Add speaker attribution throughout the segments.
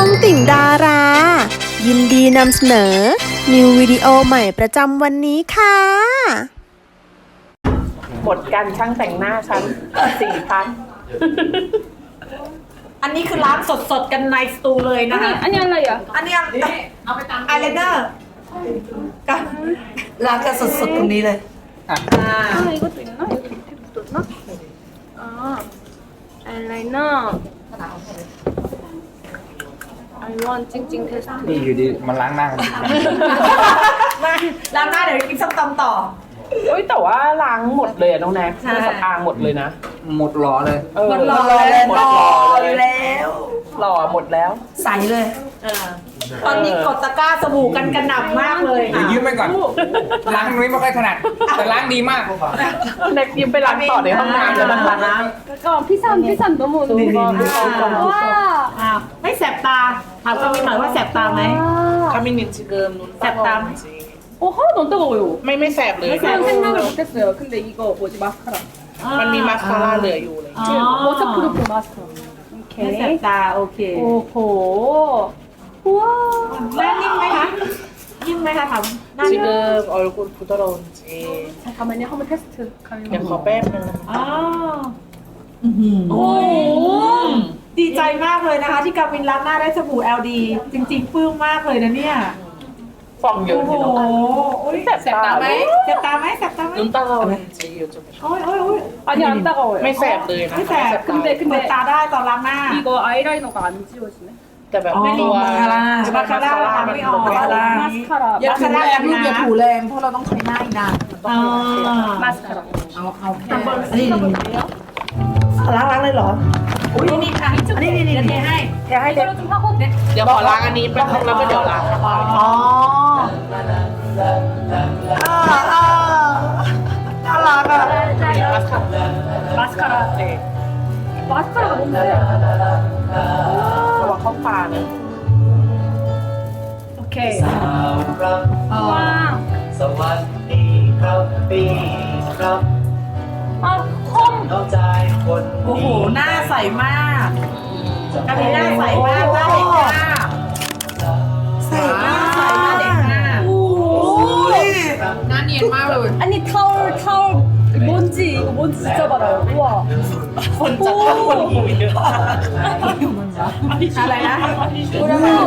Speaker 1: องติ่งดารา ยินดีนำเสนอ นิววิดีโอใหม่ประจำวันนี้ค่ะ
Speaker 2: หมดกันช่างแต่งหน้าฉันสี่พัน
Speaker 3: อันนี้คือล้างสดๆกันในสตูเลยนะคะ
Speaker 4: 아니 알라야.
Speaker 3: อันนี้เอาไปตามไอเลนเนอร์ก็ล้างกันสดๆตรงนี้เลยอ่า
Speaker 4: 아 이것도 있나? 이거 밑에 붙었나? 아 아이라이너. I want 찡찡
Speaker 5: นี่
Speaker 4: 테스트.
Speaker 5: อยู่ดีมันล้างหน้ากัน
Speaker 3: มาล้างหน้าเดี๋ยวกินส้มตำต่อ
Speaker 2: เอ้ยแต่ว่าล้างหมดเลยอะน้องแน็ก
Speaker 3: ใช่
Speaker 2: เครื่องสำอางหมดเลยนะ
Speaker 5: หมดหล้อเลย
Speaker 2: เออ
Speaker 3: หมดรอเลย
Speaker 2: หมด
Speaker 3: ร
Speaker 2: ร
Speaker 3: อ
Speaker 2: อเลย
Speaker 3: แล้ว
Speaker 2: หล่อหมดแล้ว
Speaker 3: ใสเลยตอนนี้กดตะกร้าสบู่กันกระหน่ำมากเลย
Speaker 5: เดี๋ยวยืมไปก่อน ล้างนุ้ยไม่ค่อยถนัด แต่ล้างดีมาก
Speaker 2: แน็กยิ้มไปล้างต่อในห้องน้ำแล้วนะคะน้
Speaker 4: 잠깐만 피산 피산 너무 너무 와.
Speaker 3: อ้าวไม่แสบตา ถามก็มีหน่อยว่าแสบตาไหม
Speaker 4: 와. ำ
Speaker 2: มินินจิเกิมนุ่น
Speaker 3: แสบตาไหม
Speaker 4: 어 하나도 안 따가워요.
Speaker 2: ไม่ไม่แสบเลย
Speaker 4: 그런 생각을 못 했어요. 근데 이거 뭐지 마스카라.
Speaker 2: มันมีมาสคาร่าเหลืออยู่เลย
Speaker 3: อ๋อ
Speaker 4: 워터프루프 마스카라.
Speaker 3: ไม่แสบ
Speaker 4: 오케이.
Speaker 3: ตาโอเค
Speaker 4: 오호. 우와.
Speaker 3: หน้านิ่มไหมคะนิ่มไหมคะถามหน้านิ่ม
Speaker 2: 지금 얼굴 부드러운지
Speaker 4: 잠깐만요. 한번 테스트.
Speaker 2: เดี๋ยวขอ
Speaker 4: 가면.
Speaker 2: แป๊บนึง
Speaker 3: อ๋อโอ้ ดีใจมากเลยนะคะ ที่กามินล้างหน้าได้สบู่ LD จริงๆปลื้มมากเลยนะเนี่ย
Speaker 2: ฟองเยอะ
Speaker 3: โอ้โห
Speaker 2: ที่น้อง
Speaker 3: โอ้ย
Speaker 2: แสบตาไหม
Speaker 3: แสบตาไหมแสบตาไหม
Speaker 2: นุ่นตาเราจี요즘
Speaker 3: โอ้ยโอ้ยโอ้ย
Speaker 4: 아니 안 따가워요.
Speaker 2: ไม่แสบเลยนะ
Speaker 3: ไม่แสบ
Speaker 4: 근데
Speaker 3: เปิด
Speaker 4: 근데
Speaker 3: ตาได้ตอนล้างหน้า
Speaker 4: 이거 아이라이너가 안 지워지네.
Speaker 2: แต่แบบ
Speaker 3: อ๋อ
Speaker 2: ตัว
Speaker 3: มาคาร่ามาคาร่าล้างไม่ออก
Speaker 2: มัน
Speaker 4: 마스카라.
Speaker 3: อย่าถูแรงลูกอย่าถูแรงเพราะเราต้องใช้หน้าอีกนานอ๋อ
Speaker 4: 마스카라.
Speaker 3: เอาเอาแค่นี่ล้างล้างเลยเหรอ อุ้ยนี่ค่ะจุ๊บนนี้นี่นี่ เดี๋ยเทให้เดี๋ยวให้เด็
Speaker 4: กจุ๊บข้าวคุก
Speaker 2: เนี่ยเดี๋ยวขอล้างอันนี้แป๊บนึงแล้วก็เดี๋ยวล้างข้าว
Speaker 3: อ๋อเออเออน่ารักอะ
Speaker 4: マスカラってマスカラが本当だよ
Speaker 2: ระวังเข้าปากนะ
Speaker 4: オッケー
Speaker 6: สาวคสวัสดีครับปีครับ เข้าใจคน
Speaker 3: โอ้โห หน้าใสมากกามีหน้าใสมากหน้าเด็กมากใสมากใสมากเด็กมากโอ้ย
Speaker 2: หน้าเนียนมากเลย
Speaker 4: 아니 타올 타올 뭔지 이거 뭔지 진짜 많아요. 우와.
Speaker 2: คนจะทักคนหูเยอะ
Speaker 3: อะไรนะ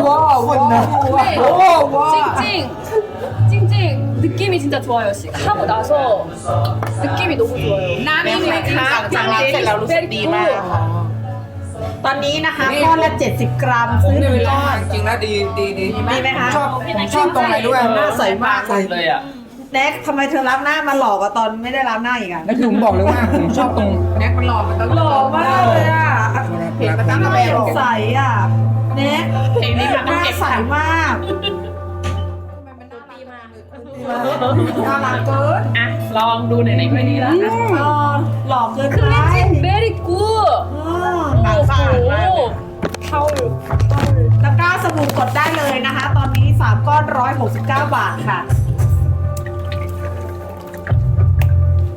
Speaker 4: ว้าวคนนะ
Speaker 3: โอ้ว้า
Speaker 4: 찡찡 찡찡 느낌이 진짜 좋아요. 시- 하고 나서 느낌이 너무 좋아요.
Speaker 3: หน้านิ่มไหมคะ
Speaker 2: จากร้านเสร็จแล้วรู้สึกดีมากค่ะ
Speaker 3: ตอนนี้นะคะก้อนละ 70 กรัมซื้อหนึ่งก้อน
Speaker 5: จริงๆแล้วดีดีดี
Speaker 3: ดีไหมคะ
Speaker 5: ชอบผมชอบตรงไหนด้วย
Speaker 3: หน้าใสมากเลย
Speaker 5: เลยอ่ะ
Speaker 3: แน็กทำไมเธอล้างหน้ามาหลอกกว่าตอนไม่ได้ล้างหน้าอีกอ่ะ
Speaker 5: นั่นคือผมบอกเลยว่าผมชอบตรงแน็กมันหล่อมันต้อง
Speaker 3: หล่อมากเลยอ่ะ
Speaker 5: เห็นมันตั้ง
Speaker 3: หน้า
Speaker 5: แต่
Speaker 3: ยังใสอ่ะแน็ก
Speaker 2: เพลงนี้มัน
Speaker 3: ห
Speaker 2: ต้อง
Speaker 3: น้า
Speaker 2: เก็บ
Speaker 3: ใสมาก น่ารักเกิน
Speaker 2: อะ ลองดูไหนๆก็ดีแล้วนะ
Speaker 3: หล่อเกินไป
Speaker 4: very good
Speaker 3: เออ
Speaker 2: ต่างสะอาบมากเลย
Speaker 4: ค่ะเข้าอยู่เข้า
Speaker 3: ตะกร้าสบู่กดได้เลยนะคะ ตอนนี้ 3 ก้อน 169 บาทค่ะ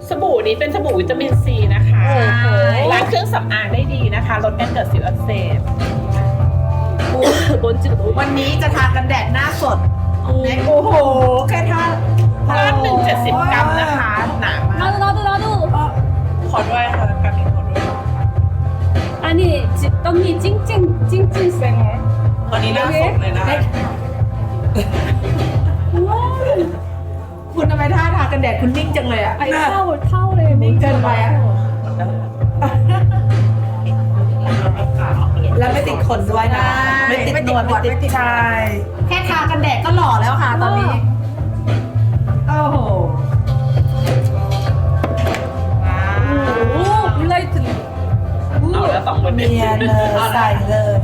Speaker 2: สบู่นี้เป็นสบู่วิตามินซีนะคะล้างเครื่องสำอางได้ดีนะคะ ลดการเกิดสิวอักเสบ
Speaker 3: วันนี้จะทากันแดดหน้าสด โอ้โห แค่ทา
Speaker 2: ก้อนหนึ่งเจ็ดสิบกรัมนะคะ หนามาก
Speaker 4: 나도 나도 나도
Speaker 2: ขอด้วยค่ะกามินขอด้วย
Speaker 4: 아니 지, 언니 찡찡 찡찡 쌩얼
Speaker 2: ตอนนี้หน้าสดเลยนะคะ
Speaker 3: คุณทำไมท่าทากันแดดคุณนิ่งจังเลยอ่ะ
Speaker 4: 아니 타올 타올에
Speaker 3: นิ่งเกินไปอ่ะ แล้ว แล้วไม่ติดขนด้วยนะ ไม่ติดหนวดไม่ติดใช่แค่ทากันแดดก็หล่อแล้วค่ะตอนนี้ โอ้โห
Speaker 4: เลยถึง
Speaker 2: เอาล้วสงน
Speaker 3: เนียนเลยใส่เลย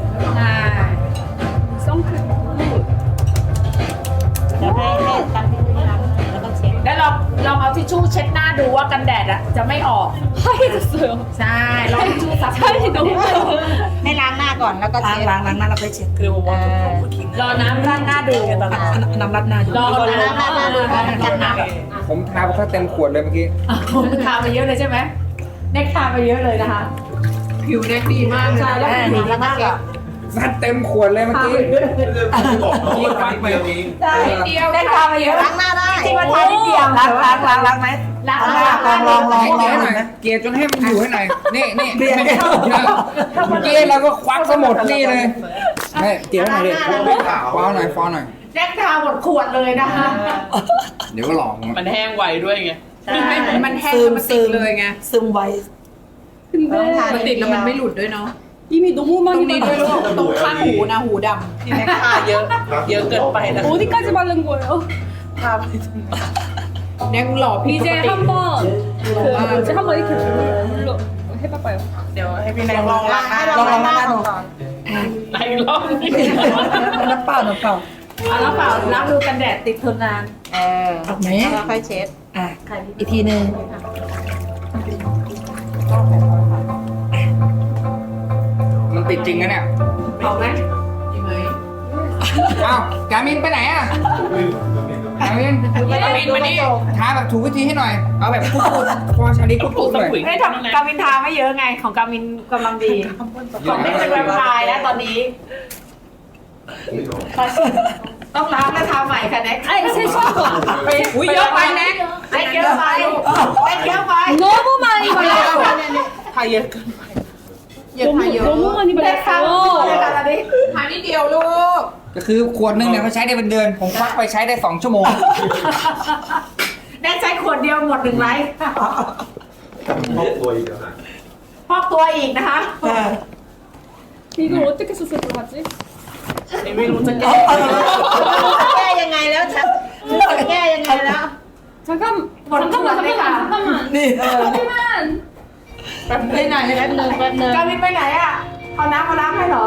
Speaker 3: ส้ม
Speaker 4: คือแล้
Speaker 3: วให้ให้ตั้ให้ดแล้วก็เช็คได้หรอง ลองเอาทิชชู่เช็ดหน้าดูว่ากันแดดอะจะไม่ออก
Speaker 4: ให้เสริม
Speaker 3: ใช่ลองทิชชู่ซับ
Speaker 4: ใช่ต้อง
Speaker 3: ให้ล้างหน้าก่อนแล้วก็ล้างเช็ด ล้างล้างหน้าแล้วค่อยเช็ด
Speaker 2: เกลือวอลของผู้คิง
Speaker 3: รอน้ำล้างหน้าดูน้ำรัดหน้าดูรอน้ำล้างหน้าดูก่อนนน้
Speaker 5: ผมทาไปแค่เต็มขวดเลยเมื่อกี้
Speaker 3: ผมทาไปเยอะเลยใช่ไหมเน็กทาไปเยอะเลยนะคะ ผิวเน็กดีมากเลยใช่แล้วผิวดีมากเล
Speaker 5: ซัดเต็มขวดเลยเมื่อกี้ยี่ควักไป
Speaker 3: ใช่
Speaker 2: เดียว
Speaker 3: ได้ทามาเยอะ
Speaker 1: ล้างหน้าได้
Speaker 3: จริงๆมันทานิดเดียว
Speaker 1: ล้างล้างล้างล้างไหม
Speaker 3: ล้าง
Speaker 1: ลองลองลอง
Speaker 5: ให้เกลี่ยให้หน่อยเกลี่ยจนให้มันอยู่ให้หน่อยนี่นี่ไม่ไม่เมื่อกี้เราก็ควักสมุดนี่เลยให้เกลี่ยให้หน่อยดิฟาวหน่อยฟาวหน่อย
Speaker 3: แจ็คทาหมดขวดเลยนะคะ
Speaker 5: เดี๋ยวก็หลอก
Speaker 2: มันแห้งไวด้วยไง
Speaker 3: มันแห้งแล้วมันติดเลยไง
Speaker 1: ซึมไว
Speaker 4: 근데
Speaker 3: มันติดแล้วมันไม่หลุดด้วยเนาะ
Speaker 4: 이미 너무
Speaker 3: ตรง
Speaker 4: 많이
Speaker 3: นี้ด้วยลูก
Speaker 4: 발랐어요.
Speaker 3: ตรงข้างหูนะหูด
Speaker 2: ที่แม็กทาเยอะ เยอะเกินไปนะ
Speaker 4: 어디까지 바른 거예요?
Speaker 2: ทาไปถึง ำ
Speaker 3: แน็กหล่อพี่
Speaker 4: 이제 한번 그 이제 한번 이렇게 눌러 해봐봐요.
Speaker 2: เดี๋ยวให้พี่แนงลองล้างหน้า
Speaker 1: ลองล้างหน้าดู
Speaker 2: ไหนลองดิ
Speaker 1: น้ำเปล่าน้ำเปล่า
Speaker 3: เอาแล้วเปล่าล้างดูกันแดดติดทนนาน
Speaker 1: เออ
Speaker 3: เอาไหม
Speaker 1: แล้วค่อยเช็ด อ่ะ อีกทีหนึ่ง
Speaker 5: ติดจริงนะเนี่ย
Speaker 3: เอาไหมยังไง
Speaker 5: อ้าวกามินไปไหนอะกามิน
Speaker 2: กามินมานี่
Speaker 5: ท้าแบบถูกวิธีให้หน่อย เอาแบบพูดพูดพอชาลีพูดพูดหน่อย
Speaker 3: ไม่ทำกามินทาไม่เยอะไง ของกามินกำลังดี ของไม่เป็นแวมไพร์แล้วตอนนี้ ต้องล้างแล้วทาใหม่ค่ะแน็ก
Speaker 4: ไอ้ใช่ชอบไป
Speaker 3: อุ้ยเยอะไปแน็กแน็กเยอะไปไน็กเยอะไป
Speaker 4: โน้ตผู้มาอีกแล้วไท
Speaker 2: ยเยอะเกินไป
Speaker 4: 너무 너무 많이
Speaker 3: แน็กทาเลยค่ะ
Speaker 4: 발랐어.
Speaker 3: ตอนนี้ทานิดเดียวลูก
Speaker 5: ก็คือขวดหนึงเนี่ยเขาใช้ได้เป็นเดือน ผมควักไปใช้ได้สองชั่วโมง
Speaker 3: แน็กใช้ขวดเดียวหมดหนึ่งไลท์
Speaker 6: ครอบครัวอีกแล้วนะ
Speaker 3: พอกตัวอีกนะคะ
Speaker 4: 이걸 어떻게 수습을 하지?
Speaker 2: ไม่รู้จะแก้
Speaker 1: แก้ยังไงแล้วฉันจะแก้ยังไงแล้ว
Speaker 4: 잠깐
Speaker 3: 머리
Speaker 4: 잠깐만
Speaker 3: 좀
Speaker 4: 잠깐만 잠깐만. 잠깐만.
Speaker 1: แป๊บไปไหนแป๊บนึงแป๊บนึง
Speaker 3: กาวินไปไหนอะเอาน้ำมาล้างให้เหรอ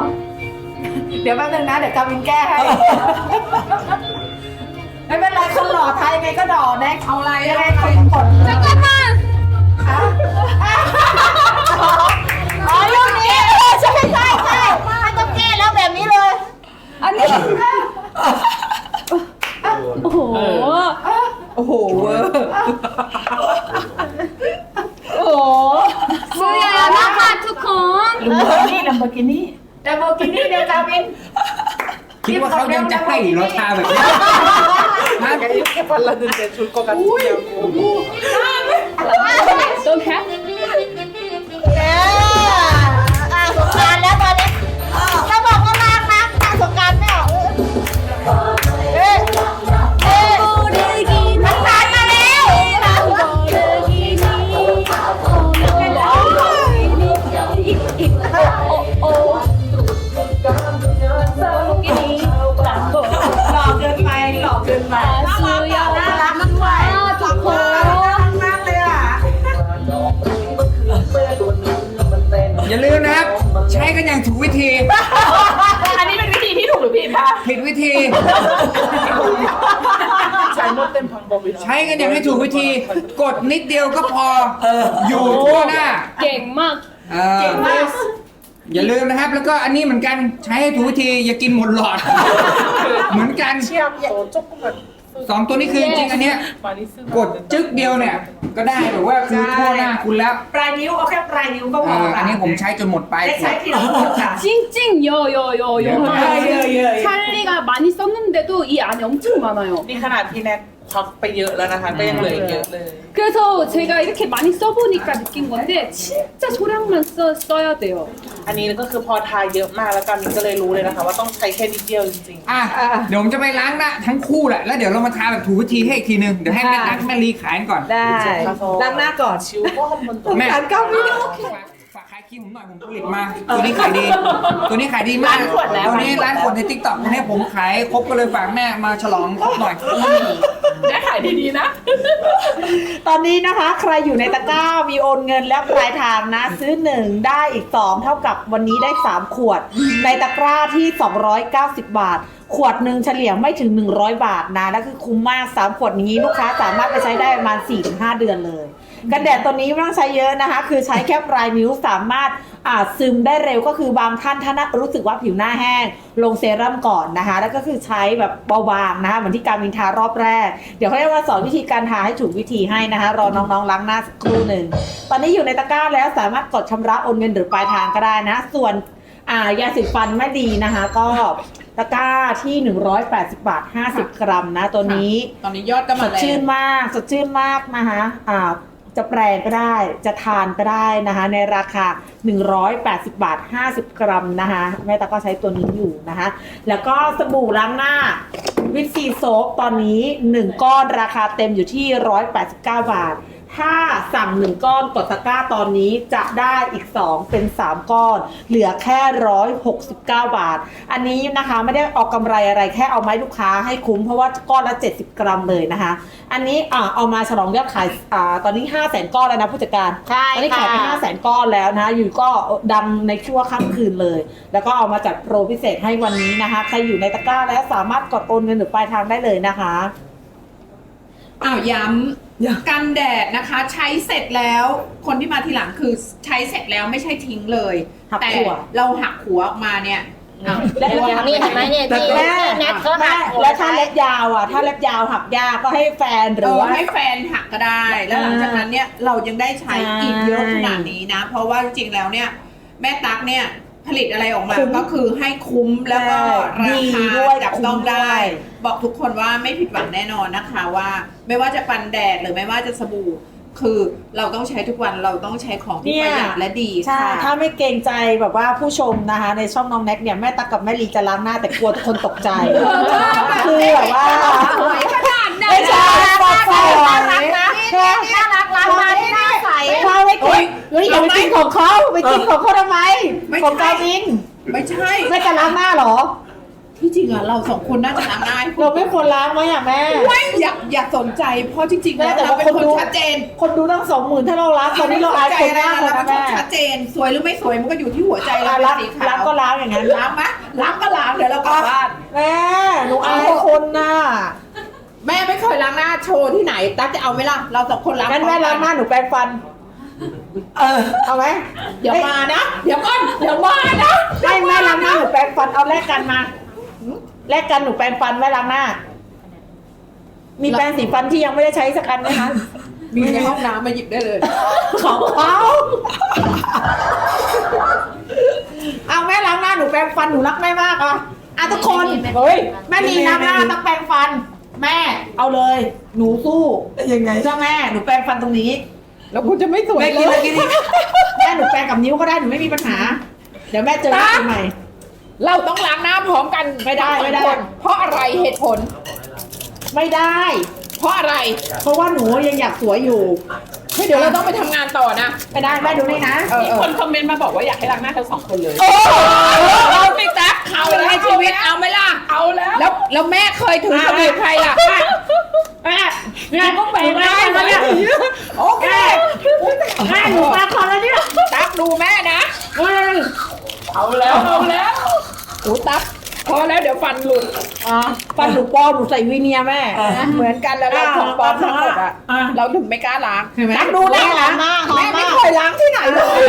Speaker 3: เดี๋ยวแป๊บนึงนะ เดี๋ยวกาวินแก้ให้ ไม่เป็นไรคนหล่อไทยไงก็หล่อแน็กเอาอะไรยังไงคนกด
Speaker 1: จะกลับ
Speaker 4: มา
Speaker 3: อ๋อเรื่
Speaker 5: องนี้
Speaker 2: แค่พันละเดือี
Speaker 5: ใช้
Speaker 2: มดเต็มพังบอบิน
Speaker 5: ใช้กันอย่างให้ถูกวิธี กดนิดเดียวก็พออยู่ทั่วหน้า
Speaker 4: เก่งมาก
Speaker 5: เก่งมากอย่าลืมนะครับ แล้วก็อันนี้เหมือนกันใช้ให้ถูกวิธีอย่ากินหมดหลอด เหมือนกัน
Speaker 2: เชียมโซจุกมัน
Speaker 5: สองตัวนี้คือจริงอันเนี้ย
Speaker 2: ก
Speaker 5: ดจึ๊กเดียวเนี่ย ก็ได้แบบว่าคือทั่วหน้าคุณแล้ว
Speaker 3: ปลายนิ้วเอาแค่ปลายนิ้วก็พ
Speaker 5: เอ
Speaker 3: อั
Speaker 5: นนี้ผมใช้จนหมดไป
Speaker 3: ได้ใช้ทีละคนค่ะ
Speaker 4: จริงๆโย
Speaker 3: โยโย
Speaker 4: โย เดี๋ยว เยอะเย 썼는데도 이 안에 엄청 많아요.
Speaker 2: นี่ขนาดพี่แน็กควักไปเยอะแล้วนะคะก็ยังเหลืออีกเยอะเลย
Speaker 4: 그래서 제가 이렇게 많이 써보니까 느낀 건데 진짜 소량만 써, 써야 돼요.
Speaker 2: อันนี้ก็คือพอทาเยอะมากแล้วกันก็เลยรู้เลยนะคะ ว่าต้องใช้แค่นิดเดียวจริง
Speaker 5: อ่ะ เดี๋ยวผมจะไปล้างหน้าทั้งคู่แหละ แล้วเดี๋ยวเรามาทาแบบถูกวิธีให้อีกทีนึง เดี๋ยวให้แม่ตั๊กแม่ลีขายก่อน
Speaker 3: ได้
Speaker 2: ๆ
Speaker 3: ล้างหน้าก่อน
Speaker 2: ชิวก็คอมบนตัว
Speaker 5: แม่
Speaker 3: การก้าวไม่ได้
Speaker 5: ครีมผมหน่อยผมผลิตมาตัวนี้ขายดี ตัวนี้ขายดีมาก
Speaker 2: ร้านขวดแล้ว
Speaker 5: ตัวนี้ร้านขวดในทิกตอกตัวนี้ผมขายครบก็เลยฝากแม่มาฉลองครบหน่อย
Speaker 2: ได้ขายดีๆนะ
Speaker 3: ตอนนี้นะคะ ใครอยู่ในตะกร้ามีโอนเงินแล้วปลายทางนะ ซื้อ1ได้อีก2เท่ากับวันนี้ได้3ขวด ในตะกร้าที่ 290 บาท ขวดหนึ่งเฉลี่ยไม่ถึง 100 บาทนะแล้วคือคุ้มมาก 3 ขวดนี้ลูกค้าสามารถไปใช้ได้ประมาณ 4-5 เดือนเลย กันแดดตัวนี้ไม่ต้องใช้เยอะนะคะ คือใช้แค่ปลายนิ้วสามารถอาจซึมได้เร็วก็คือบางท่านถ้านะรู้สึกว่าผิวหน้าแห้ง ลงเซรั่มก่อนนะคะ แล้วก็คือใช้แบบเบาบางนะคะเหมือนที่การมินทารอบแรก เดี๋ยวเขาจะมาสอนวิธีการทาให้ถูกวิธีให้นะคะ รอน้องๆล้างหน้าสักครู่หนึ่ง ตอนนี้อยู่ในตะกร้าแล้วสามารถกดชำระโอนเงินหรือปลายทางก็ได้นะ ส่วนอ่ายาสีฟันแม่ดีนะคะ ก็ตะกร้าที่ 180 บาท 50 กรัมนะ ตัวนี้
Speaker 2: ตอนนี้ยอดก็
Speaker 3: ส
Speaker 2: มา
Speaker 3: ด
Speaker 2: แล้
Speaker 3: ชื่น
Speaker 2: ว
Speaker 3: มาก สดชื่นมากนะคะอ่า จะแปลงก็ได้จะทานก็ได้นะคะ ในราคา 180 บาท 50 กรัมนะคะ แม่ตาก็ใช้ตัวนี้อยู่นะคะ แล้วก็สบู่ล้างหน้าวิตซีโซฟตอนนี้ 1 ก้อนราคาเต็มอยู่ที่ 189 บาท ถ้าสั่ง1ก้อนกดตะกร้าตอนนี้จะได้อีก 2 เป็น 3 ก้อน เหลือแค่ 169 บาท อันนี้นะคะไม่ได้ออกกำไรอะไรแค่เอาไมาให้ลูกค้าให้คุ้มเพราะว่าก้อนละ 70 กรัมเลยนะคะ อันนี้อ่าเอามาฉลองยอดขายอ่าตอนนี้ 5 0 0 0 0 0 ก้อนแล้วนะผู้จัดการ
Speaker 1: ใช่
Speaker 3: ตอนนี้
Speaker 1: ค่ะ
Speaker 3: ขายไป5 0 0 0 0 0 ก้อนแล้วนะคะอยู่ก็ดังในชั่วข้ามคืนเลย แล้วก็เอามาจัดโปรพิเศษให้วันนี้นะคะใครอยู่ในตะกร้าแล้วสามารถกดโอนเงินหรือปลายทางได้เลยนะคะ
Speaker 2: อ้าวย้ำกันแดดนะคะ ใช้เสร็จแล้ว คนที่มาทีหลังคือใช้เสร็จแล้วไม่ใช่ทิ้งเลย
Speaker 3: หัก
Speaker 2: แต่
Speaker 3: หัว
Speaker 2: เราหักหัวออกมาเนี่ยอ้าว
Speaker 3: และ
Speaker 1: อย่างอย่างนี้เห็นไหมเนี่ยที่
Speaker 3: แม่
Speaker 1: ที่แนทเขาหั
Speaker 3: แม่
Speaker 1: กหัว
Speaker 3: แล้วถ้าเล็บยาวอะ ถ้าเล็บยาวหักยากก็ให้แฟนห
Speaker 2: เอ
Speaker 3: รือ
Speaker 2: อ
Speaker 3: ว่า
Speaker 2: ให้แฟนหักก็ได้ แล้วหลังจากนั้นเนี่ยเรายังได้ใช้อีกเยอะ
Speaker 3: ใช่
Speaker 2: ขนาดนี้นะ เพราะว่าจริงๆแล้วเนี่ย แม่ตั๊กเนี่ย ผลิตอะไรออกมา
Speaker 3: คุ้ม
Speaker 2: ก็คือให้คุ้มแล้วก็
Speaker 3: ใช่
Speaker 2: รา
Speaker 3: ดี
Speaker 2: คา
Speaker 3: ด้วย
Speaker 2: จับ
Speaker 3: คุ้ม
Speaker 2: ต้องได้
Speaker 3: ด้วย
Speaker 2: บอกทุกคนว่าไม่ผิดหวังแน่นอนนะคะว่า ไม่ว่าจะปันแดดหรือไม่ว่าจะสบู่ คือเราต้องใช้ทุกวันเราต้องใช้ของที่ประหยัดและดี
Speaker 3: ใช่
Speaker 2: ค่ะ
Speaker 3: ถ้าไม่เกรงใจแบบว่าผู้ชมนะคะ ในช่องน้องแน็กเนี่ยแม่ตักกับแม่ลีจะล้างหน้าแต่กลัวทุกคนตกใจ คือแบบว่า
Speaker 2: สวยขนาดนั้น
Speaker 3: ไม่ใช่ปอกปอก
Speaker 1: น่ารักนะ น่ารักล้างมาที่หน้าใส
Speaker 3: ถ้าไม่กินเฮ้ยอย่าไปกินของเขาไปกินของเขาทำไมของกามิน
Speaker 2: ไม่ใช่
Speaker 3: แม่จะล้างหน้าเหรอ
Speaker 2: ที่จริงอะเราสองคนน่าจะล้างหน้าให้คุณ
Speaker 3: เราไม่ควรล้างไหมอะแม่
Speaker 2: ไม่อยากอยากสนใจเพราะจริงๆ
Speaker 3: แม่
Speaker 2: แล้ว
Speaker 3: แต่
Speaker 2: เรา
Speaker 3: ว่า
Speaker 2: เป็น
Speaker 3: คน
Speaker 2: คน
Speaker 3: ดู
Speaker 2: ชัดเจน
Speaker 3: คนดูตั้งสองหมื่นถ้าเราล้างตอนนี้เราอายคนมากเลย
Speaker 2: เรา
Speaker 3: นะ
Speaker 2: เป็นค
Speaker 3: แม่
Speaker 2: นชัดเจนสวยหรือไม่สวยมันก็อยู่ที่หัวใจเรา
Speaker 3: อะ
Speaker 2: เป็น
Speaker 3: ล้าง
Speaker 2: สีขา
Speaker 3: ล้าง
Speaker 2: ว
Speaker 3: ก็ล้างอย่างนั้น
Speaker 2: ล้างไหมล้างก็ล้างเดี๋ยวเรากลับบ้าน
Speaker 3: แม่หนูอายคนน่ะ
Speaker 2: แม่ไม่เคยล้างหน้าโชว์ที่ไหนตั๊กจะเอาไหมล่ะ เราสองคนล้าง
Speaker 3: งั้นแม่
Speaker 2: พร้อ
Speaker 3: ล้างหน้าหนูแปรงฟัน เออ เอาไหม
Speaker 2: เดี๋ยวมานะ เดี๋ยวก่อนเดี๋ยวมานะ
Speaker 3: ให้แม่ล้างหน้าหนูแปรงฟัน เอาแลกกันมาแลกกันหนูแปรงฟันแม่ล้างหน้า มีแปรงสีฟันที่ยังไม่ได้ใช้สักอันไหมคะ
Speaker 2: มีในห้องน้ำมาหยิบได้เลย
Speaker 3: ของเขาเอาแม่ล้างหน้าหนูแปรงฟันหนูรักแม่มากอะอะทุกคน เฮ้ย แม่ลีล้างหน้าต้องแปรงฟัน แม่เอาเลย หนูสู้ยังไง เจ้าแม่หนูแปรงฟันตรงนี้
Speaker 2: แล้วคุณจะไม่สวย
Speaker 3: แม่กินเลยกินอีกแม่หนูแปรงกับนิ้วก็ได้หนูไม่มีปัญหา เดี๋ยวแม่เจอกันปีใหม่
Speaker 2: เราต้องล้างหน้าพร้อมกัน
Speaker 3: ไม่ได้ไม่ได้
Speaker 2: เพราะอะไรเหตุผล
Speaker 3: ไม่ได้
Speaker 2: เพราะอะไร
Speaker 3: เพราะว่าหนูยังอยากสวยอยู่
Speaker 2: เฮ้ยเดี๋ยวเราต้องไปทำงานต่อนะ
Speaker 3: ไม่ได้แม่ดูนี่นะ
Speaker 2: เออ
Speaker 7: มี
Speaker 2: เออ
Speaker 7: คนคอมเมนต์มาบอกว่าอยากให้ล้างหน้าทั้งสองคนเลย
Speaker 2: โอ้ เราไม่ตัก เขาในชีวิตเอาไหมล่ะ
Speaker 7: เอาแล้ว
Speaker 2: แล้วแล้วแม่เคยถือสบู่ใครล่ะ
Speaker 3: แม่แม่ก็แปรงได้มาเนี่ย
Speaker 2: โอเค
Speaker 3: แม่หนูมาก่อนแล้วเนี่ย
Speaker 2: ตักดูแม่นะ
Speaker 3: เฮ้ย
Speaker 7: เอาแล้วเอาแล้ว
Speaker 2: โอ้ตักพอแล้วเดี๋ยวฟันหลุด
Speaker 3: อะฟันหนูปลอมหนูใส่วีเนียร์แม่
Speaker 2: เหมือนกันแล้วเราของปลอมทั้งหมดอะ
Speaker 3: อะ
Speaker 2: เราถึงไม่กล้าล้าง
Speaker 3: เห็นไหม
Speaker 2: ตักดูแม่
Speaker 1: หอ
Speaker 2: นะ
Speaker 1: มมากหอ
Speaker 2: แม่
Speaker 1: ม
Speaker 2: ไม่
Speaker 1: มาก
Speaker 2: เคยล้างที่ไหนเลย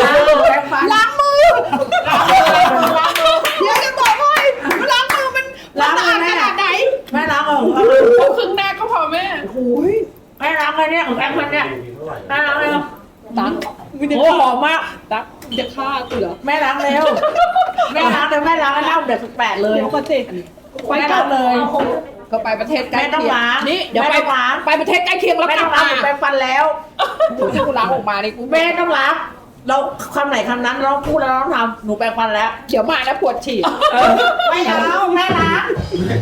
Speaker 2: ล้างมือเดี๋ยวจะบอกให้ล้างมือมัน
Speaker 3: ล้าง
Speaker 2: มัน
Speaker 3: เลย
Speaker 2: นาน
Speaker 3: แม่
Speaker 2: ขนาดไหน
Speaker 3: แม่ล้างเออ
Speaker 7: เอาครึ่งหน้าก็พอแม่
Speaker 2: โอ้ย
Speaker 3: แม่ล้างเลยเนี่ยของแป้งมันเนี่ยแม่ล้างเลย
Speaker 2: ตัก
Speaker 3: โอ้หอมมาก
Speaker 2: ตักจะฆ่ากูเหรอ
Speaker 3: แม่ล้างเร็วแม่ ล้างเดี๋ยวแม่ล้างแล้วเน่าเดือดแปดเลย
Speaker 2: เดี๋ยวก็สิ
Speaker 3: แม่ล้างเลย
Speaker 2: ก็ไปประเทศใกล้
Speaker 3: แม่ต้อง
Speaker 2: เคียง
Speaker 3: ล้าง
Speaker 2: นี่เดี๋ยว
Speaker 3: แม่
Speaker 2: ไป
Speaker 3: ต้องล้าง
Speaker 2: ไปประเทศใกล้เคียงแล้ว
Speaker 3: แม่
Speaker 2: กลั
Speaker 3: ต้
Speaker 2: บ
Speaker 3: องล้าง
Speaker 2: มา
Speaker 3: หนูแปรงฟันแล้ว
Speaker 2: ถ้ากูล้างออกมานี่กู
Speaker 3: แม่ต้องล้างเราคำไหนคำนั้นเราต้องพูดแล้วเราต้องทำหนูแปรงฟันแล้ว
Speaker 2: เดี๋ยวมานะปวดฉี่
Speaker 3: ไม่เอาแม่ล้าง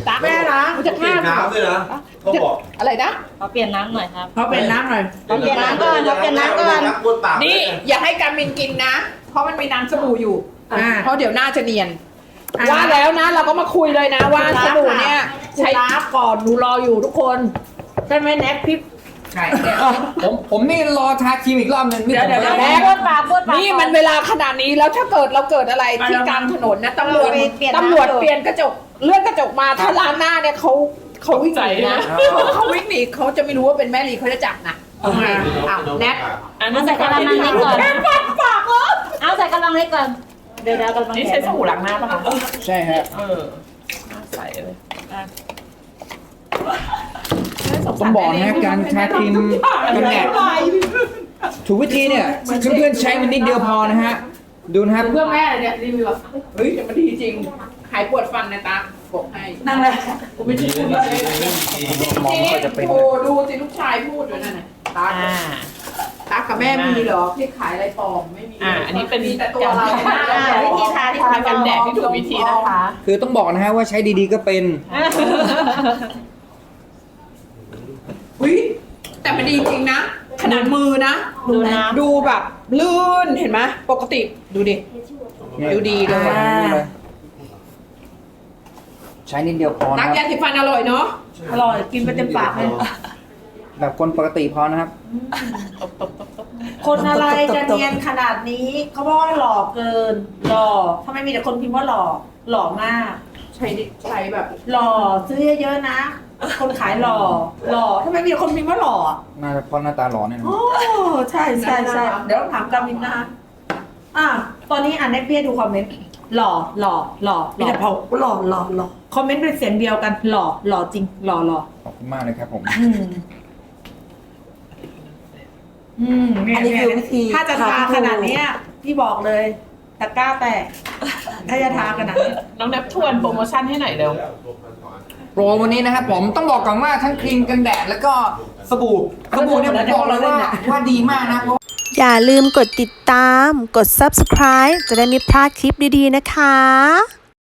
Speaker 2: ตัก
Speaker 3: แม่ล้าง
Speaker 2: กูจะฆ่า
Speaker 6: น้ำด้วยนะเขาบอก
Speaker 2: อะไรนะ
Speaker 1: ขอเปลี่ยนน้ำหน่อยครับ
Speaker 3: เขาเป็นน้ำหน่อย
Speaker 1: เอาเปลี่ยนน้ำก่อนเอาเปลี่ยนน้ำก่อน
Speaker 6: น้ำบ้วนปาก
Speaker 2: นี่อย่าให้การมินกินนะ เพราะมันมีน้ำสบู่อยู่
Speaker 3: อ่า
Speaker 2: เพราะเดี๋ยวหน้าจะเนียน
Speaker 3: อ่า
Speaker 2: ว่าแล้วนะ เราก็มาคุยเลยนะว่าสบู่เนี่ย
Speaker 3: ใช้
Speaker 2: ใช้
Speaker 3: ล้างก่อนหนูรออยู่ทุกคนใช่ไหมแน็กพี่
Speaker 5: ใช่เนี่ยผมผมนี่รอทาครีมอีกรอบหนึงนี่
Speaker 3: เดี๋ยว
Speaker 5: ผม
Speaker 3: เดี๋ยว
Speaker 5: ไม่
Speaker 3: เดี๋ยว
Speaker 5: ได้
Speaker 1: บ้วนปากบ้วนปาก
Speaker 2: นี่มันเวลาขนาดนี้แล้วถ้าเกิดเราเกิดอะไรที่กลางถนนนะตำรวจ
Speaker 1: เปลี่ยนน้ำ
Speaker 2: ตำรวจเปลี่ยนกระจกเลื่อนกระจกมาถ้าล้างหน้าเนี่ยเขาเขาวิ่งหนีนะเขาวิ่งหนีเขาจะไม่รู้ว่าเป็นแม่ลีเขาจะจับนะเอาไงอ้าวแนท
Speaker 7: อัน
Speaker 1: เอา
Speaker 7: นี้
Speaker 1: ใส่กะละมังเล็กก่อนเอาใส่กะละมังเล็กก่อน เดี๋ยวเดี๋ยวกะละมัง
Speaker 7: นี่
Speaker 1: ให
Speaker 7: ใช้
Speaker 1: ญ่
Speaker 7: สบู่ล้างหน้าป่ะคะ
Speaker 5: ใช่ฮะ
Speaker 7: เออน่าใส่เลยอะ
Speaker 5: ต้องบอกนะฮะการทาครีมกันแดดถูกวิธีเนี่ยเพื่อนๆใช้มันนิดเดียวพอนะฮะ ดูนะครับ
Speaker 2: เพื่อแม่เลยเนี่ยรีวิวแบบเฮ้ยแต่มันดีจริง หายปวดฟันนะตาบอกให้
Speaker 3: นั่งเลย
Speaker 2: กูไม่ใช่พูดเลย
Speaker 5: มองไม่ค่อยจะเป็น
Speaker 2: โอ้ดูสิลูกชายพูดอยู่นั่นน่ะตา
Speaker 7: อ่า
Speaker 2: ตากับแม่มีเหรอที่ขายอะไรปลอมไม่มี
Speaker 7: อ่าอันนี้เป็น
Speaker 2: มีแต่ตัวเรา
Speaker 7: การ
Speaker 1: วิธีทาที่
Speaker 7: ทากันแดดที่ถูกวิธีนะคะ
Speaker 5: คือต้องบอกนะฮะว่าใช้ดีๆก็เป็น
Speaker 2: อุ้ยแต่มันดีจริงนะขนาดมือนะ
Speaker 1: ดูน้
Speaker 2: ดูแบบลื่นเห็นไหมปกติดูดิ ดูดีเลย
Speaker 5: อ่า ใช้นิดเดียวพอนะ
Speaker 2: นัก
Speaker 5: ค
Speaker 2: ยา
Speaker 5: รับ
Speaker 2: สีฟันอร่อยเนาะ
Speaker 3: อร่อยกินไปเต็มปากเลย
Speaker 5: แบบคนปกติพอนะครับ
Speaker 3: คนอะไรจะเนียนขนาดนี้เขาบอกว่าหล่อเกิน หล่อทำไมมีแต่คนพิมพ์ว่าหล่อหล่อมาก
Speaker 2: ใช้ดิใช้แบบ
Speaker 3: หล่อซื้อเยอะๆนะ คนขายหล่อ หล่อทำไมมีแต่คนพิมพ์ว่าหล่ออะ
Speaker 5: น่าจะเพราะหน้าตาหล่อเนี่ยนะ
Speaker 3: โอ้ใช่ใช่ใช่เดี๋ยวต้องถามกามินนะคะอะตอนนี้อ่านให้เปี้ยดูคอมเมนต์หล่อหล่อหล่อมีแต่พอหล่อหล่อหล่อคอมเมนต์เป็นเสียงเดียวกันหล่อหล่อจริงหล่อหล่อ
Speaker 5: ขอบคุณมากเลยครับผม
Speaker 3: อืม อืมเนี่ย
Speaker 1: อันนี้คือวิธี
Speaker 3: ถ้าจะทา
Speaker 1: ทาที่ถูก
Speaker 3: ขนาดเนี้ยพี่บอกเลยตะกร้าแตกถ้าจะทาขนาดนี้
Speaker 7: น้องแนบทวนโปรโมชั่นให้หน่อยเร็ว
Speaker 5: โปรวันนี้นะครับผมต้องบอกก่อนว่าทั้งครีมกันแดดแล้วก็สบู่สบู่เนี่ยผมบอกเลยว่าว่าดีมากนะเพราะ
Speaker 8: อย่าลืมกดติดตาม กด subscribe จะได้ไม่พลาดคลิปดีๆนะคะ